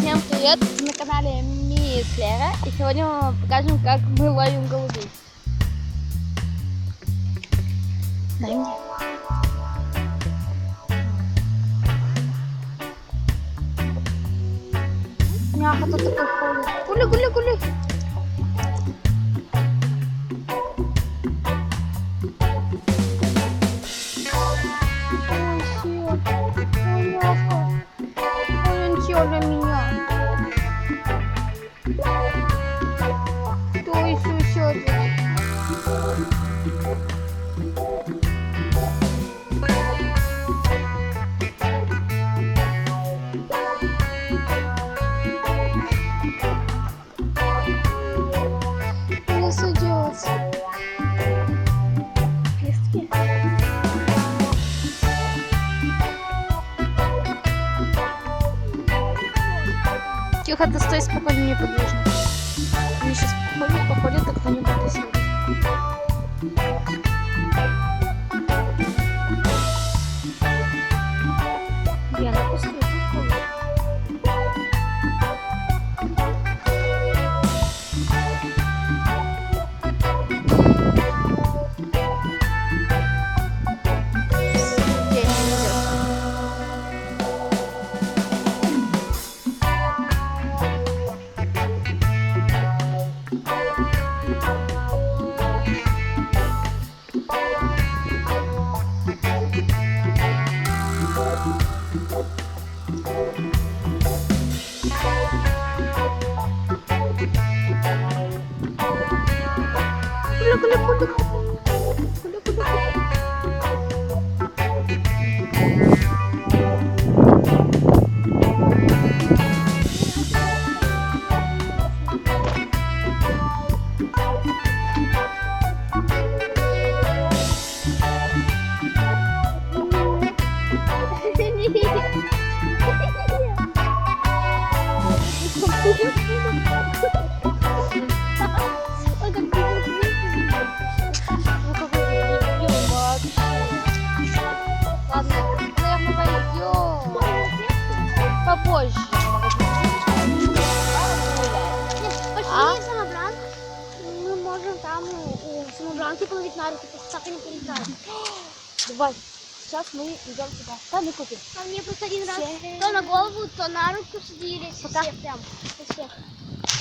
Всем привет! На канале Мисс Лера. И сегодня мы вам покажем, как мы ловим голубей. Дай мне. Мяха тут такой ходит. Гули, Тихо, ты стой спокойно, неподвижно. Они сейчас походят, походят, а кто-нибудь присядет. Диана, пустой, пустой. gulung gulung gulung Thank you. Попозже. А? Мы можем там у самобранки половить на руки, просто так и не полетать. Давай. Сейчас мы идем сюда. Там и купим. А мне просто один раз Все. то на голову, то на руку садились. Пока. Все прям. Все.